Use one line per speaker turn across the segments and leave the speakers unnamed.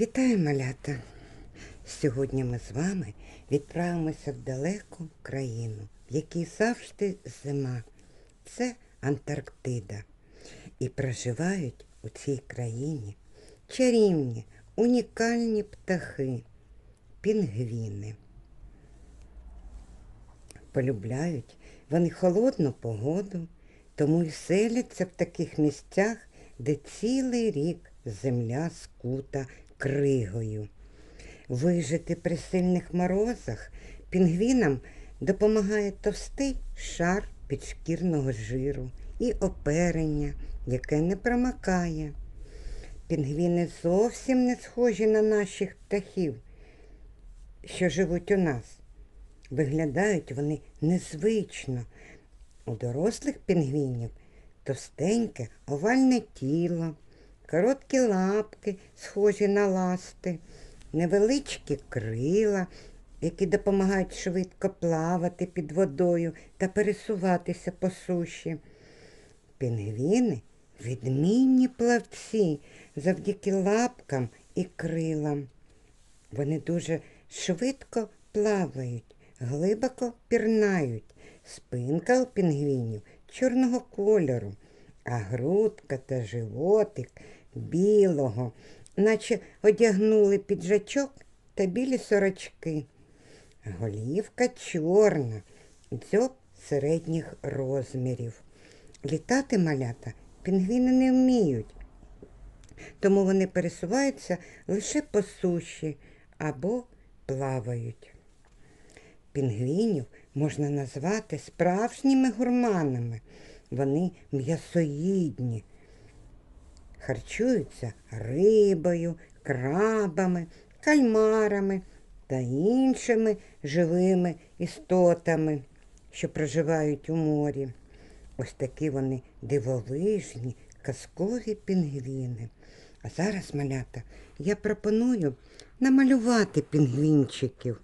Вітаю, малята! Сьогодні ми з вами відправимося в далеку країну, в якій завжди зима. Це Антарктида. І проживають у цій країні чарівні, унікальні птахи, пінгвіни. Полюбляють вони холодну погоду, тому й селяться в таких місцях, де цілий рік земля скута кригою. Вижити при сильних морозах пінгвінам допомагає товстий шар підшкірного жиру і оперення, яке не промакає. Пінгвіни зовсім не схожі на наших птахів, що живуть у нас. Виглядають вони незвично. У дорослих пінгвінів товстеньке овальне тіло, короткі лапки, схожі на ласти, невеличкі крила, які допомагають швидко плавати під водою та пересуватися по суші. Пінгвіни відмінні плавці завдяки лапкам і крилам. Вони дуже швидко плавають, глибоко пірнають. Спинка у пінгвінів чорного кольору, а грудка та животик білого, наче одягнули піджачок та білі сорочки. Голівка чорна, дзьоб середніх розмірів. Літати малята пінгвіни не вміють, тому вони пересуваються лише по суші або плавають. Пінгвінів можна назвати справжніми гурманами. Вони м'ясоїдні, харчуються рибою, крабами, кальмарами та іншими живими істотами, що проживають у морі. Ось такі вони дивовижні, казкові пінгвіни. А зараз, малята, я пропоную намалювати пінгвінчиків.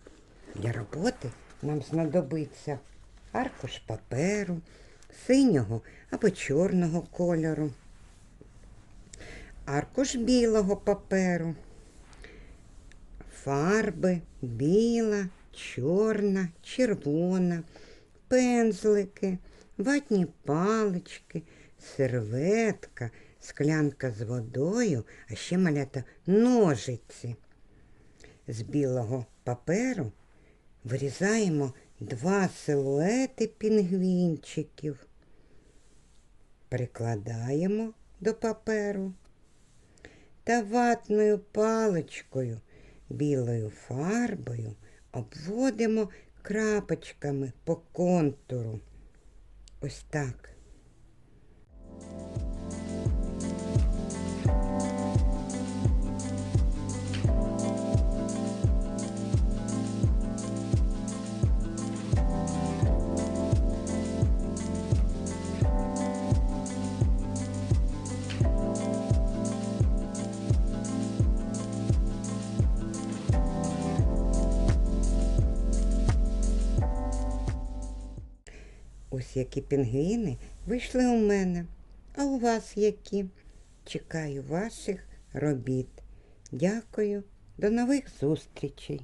Для роботи нам знадобиться аркуш паперу, синього або чорного кольору, аркуш білого паперу, фарби біла, чорна, червона, пензлики, ватні палички, серветка, склянка з водою, а ще малята ножиці. З білого паперу вирізаємо два силуети пінгвінчиків, прикладаємо до паперу та ватною паличкою, білою фарбою обводимо крапочками по контуру. Ось так. Ось які пінгвіни вийшли у мене. А у вас які? Чекаю ваших робіт. Дякую. До нових зустрічей.